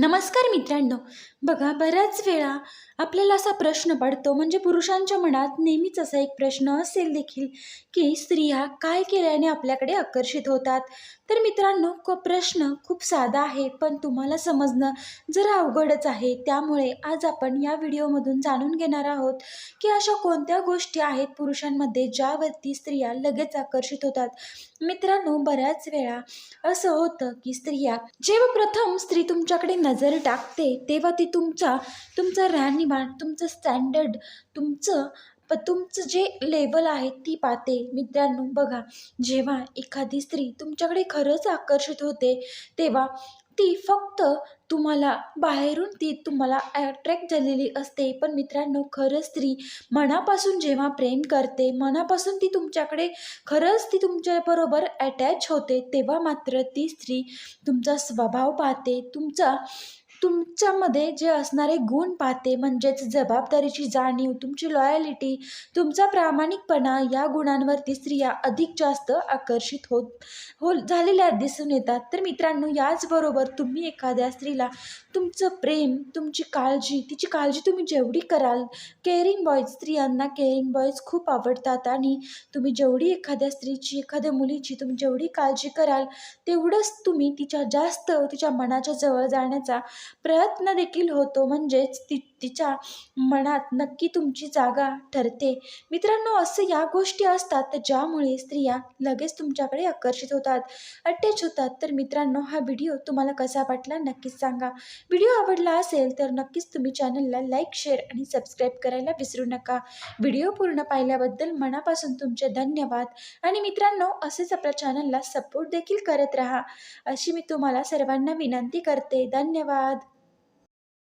नमस्कार मित्रांनो. बघा बऱ्याच वेळा आपल्याला असा प्रश्न पडतो म्हणजे पुरुषांच्या मनात नेहमीच असा एक प्रश्न असेल देखील की स्त्रिया काय केल्याने आपल्याकडे आकर्षित होतात? तर मित्रांनो को प्रश्न खूप साधा आहे पण तुम्हाला समजणं जरा अवघडच आहे. त्यामुळे आज आपण या व्हिडिओमधून जाणून घेणार आहोत की अशा कोणत्या गोष्टी आहेत पुरुषांमध्ये ज्यावरती स्त्रिया लगेच आकर्षित होतात? मित्रांनो बऱ्याच वेळा असं होतं की स्त्रिया जेव्हा प्रथम स्त्री तुमच्याकडे नजर टाकते तेव्हा ती तुमचा तुमचं राहणीमान तुमचं स्टँडर्ड तुमचं प तुमचं जे लेवल आहे ती पाहते. मित्रांनो बघा जेव्हा एखादी स्त्री तुमच्याकडे खरंच आकर्षित होते तेव्हा ती फक्त तुम्हाला बाहेरून ती तुम्हाला अट्रॅक्ट झालेली असते. पण मित्रांनो खरंच स्त्री मनापासून जेव्हा प्रेम करते मनापासून ती तुमच्याकडे खरंच ती तुमच्याबरोबर अटॅच होते तेव्हा मात्र ती स्त्री तुमचा स्वभाव पाहते तुमचा तुमच्यामध्ये जे असणारे गुण पाहते म्हणजेच जबाबदारीची जाणीव तुमची लॉयलिटी तुमचा प्रामाणिकपणा या गुणांवरती स्त्रिया अधिक जास्त आकर्षित होत हो झालेल्या दिसून येतात. तर मित्रांनो याचबरोबर तुम्ही एखाद्या स्त्रीला तुमचं प्रेम तुमची काळजी तिची काळजी तुम्ही जेवढी कराल केअरिंग बॉयज स्त्रियांना केअरिंग बॉयज खूप आवडतात आणि तुम्ही जेवढी एखाद्या स्त्रीची एखाद्या मुलीची तुम्ही जेवढी काळजी कराल तेवढंच तुम्ही तिच्या जास्त तिच्या मनाच्या जवळ जाण्याचा प्रयत्न देखील होतो म्हणजेच ती तिच्या मनात नक्की तुमची जागा ठरते. मित्रांनो असं या गोष्टी असतात ज्यामुळे स्त्रिया लगेच तुमच्याकडे आकर्षित होतात अटॅच होतात. तर मित्रांनो हा व्हिडिओ तुम्हाला कसा वाटला नक्कीच सांगा. व्हिडिओ आवडला असेल तर नक्कीच तुम्ही चॅनलला लाईक शेअर आणि सबस्क्राईब करायला विसरू नका. व्हिडिओ पूर्ण पाहिल्याबद्दल मनापासून तुमचे धन्यवाद. आणि मित्रांनो असेच आपल्या चॅनलला सपोर्ट देखील करत राहा. अशी मी तुम्हाला सर्वांना विनंती करते. धन्यवाद.